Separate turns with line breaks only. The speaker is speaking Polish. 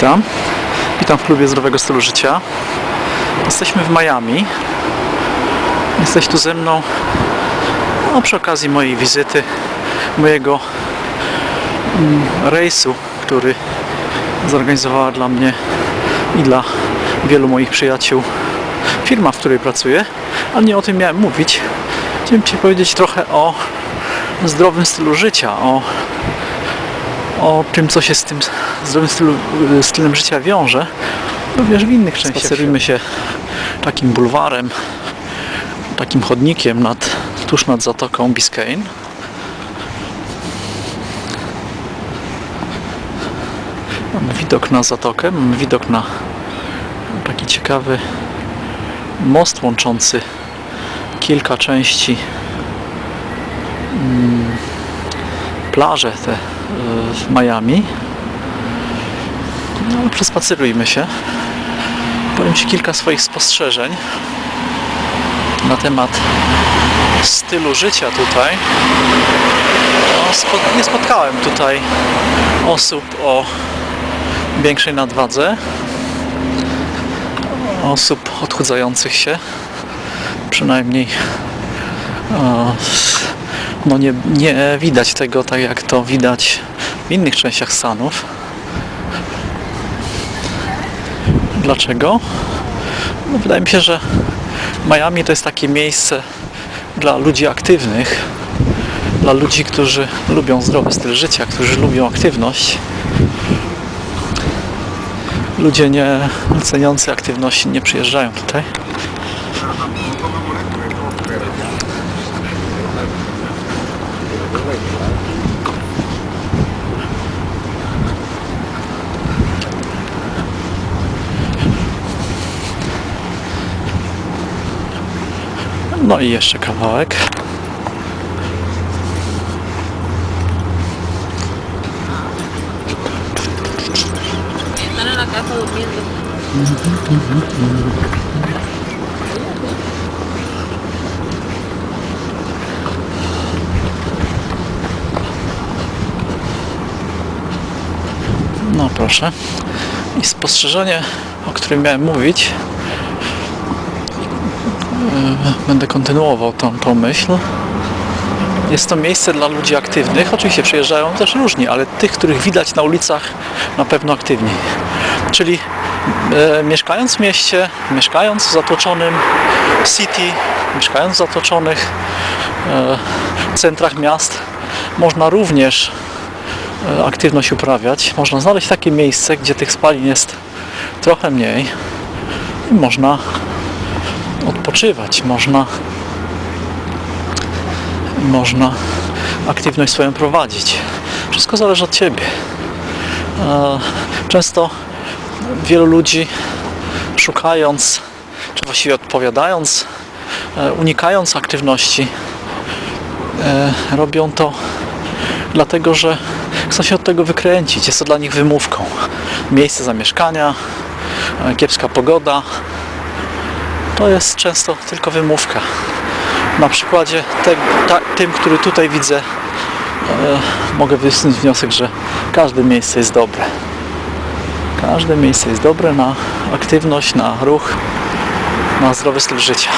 Witam. Witam w klubie zdrowego stylu życia. Jesteśmy w Miami. Jesteś tu ze mną no, przy okazji mojej wizyty, mojego mm, rejsu, który zorganizowała dla mnie i dla wielu moich przyjaciół firma, w której pracuję, ale nie o tym miałem mówić. Chciałem Ci powiedzieć trochę o zdrowym stylu życia, o o tym, co się z tym zdrowym stylu, stylem życia wiąże, również w innych częściach. Spacerujmy się takim bulwarem, takim chodnikiem nad, tuż nad Zatoką Biscayne. Mamy widok na zatokę, mamy widok na taki ciekawy most łączący kilka części mm, plaże te w Miami. No ale przespacerujmy się. Powiem Ci kilka swoich spostrzeżeń na temat stylu życia tutaj. No, nie spotkałem tutaj osób o większej nadwadze, osób odchudzających się, przynajmniej o, no nie, nie widać tego tak jak to widać w innych częściach Stanów. Dlaczego? No, wydaje mi się, że Miami to jest takie miejsce dla ludzi aktywnych, dla ludzi, którzy lubią zdrowy styl życia, którzy lubią aktywność. Ludzie nie ceniący aktywności nie przyjeżdżają tutaj. No i jeszcze kawałek. No proszę. I spostrzeżenie, o którym miałem mówić, będę kontynuował tą, tą myśl. Jest to miejsce dla ludzi aktywnych. Oczywiście przyjeżdżają też różni, ale tych, których widać na ulicach na pewno aktywni. Czyli e, mieszkając w mieście, mieszkając w zatłoczonym city, mieszkając w zatłoczonych e, centrach miast, można również e, aktywność uprawiać. Można znaleźć takie miejsce, gdzie tych spalin jest trochę mniej i można odpoczywać, można można aktywność swoją prowadzić. Wszystko zależy od Ciebie. E, Często wielu ludzi szukając, czy właściwie odpowiadając, e, unikając aktywności, e, robią to dlatego, że chcą się od tego wykręcić. Jest to dla nich wymówką. Miejsce zamieszkania, kiepska pogoda. To jest często tylko wymówka. Na przykładzie te, ta, tym, który tutaj widzę, e, mogę wysnuć wniosek, że każde miejsce jest dobre. Każde miejsce jest dobre na aktywność, na ruch, na zdrowy styl życia.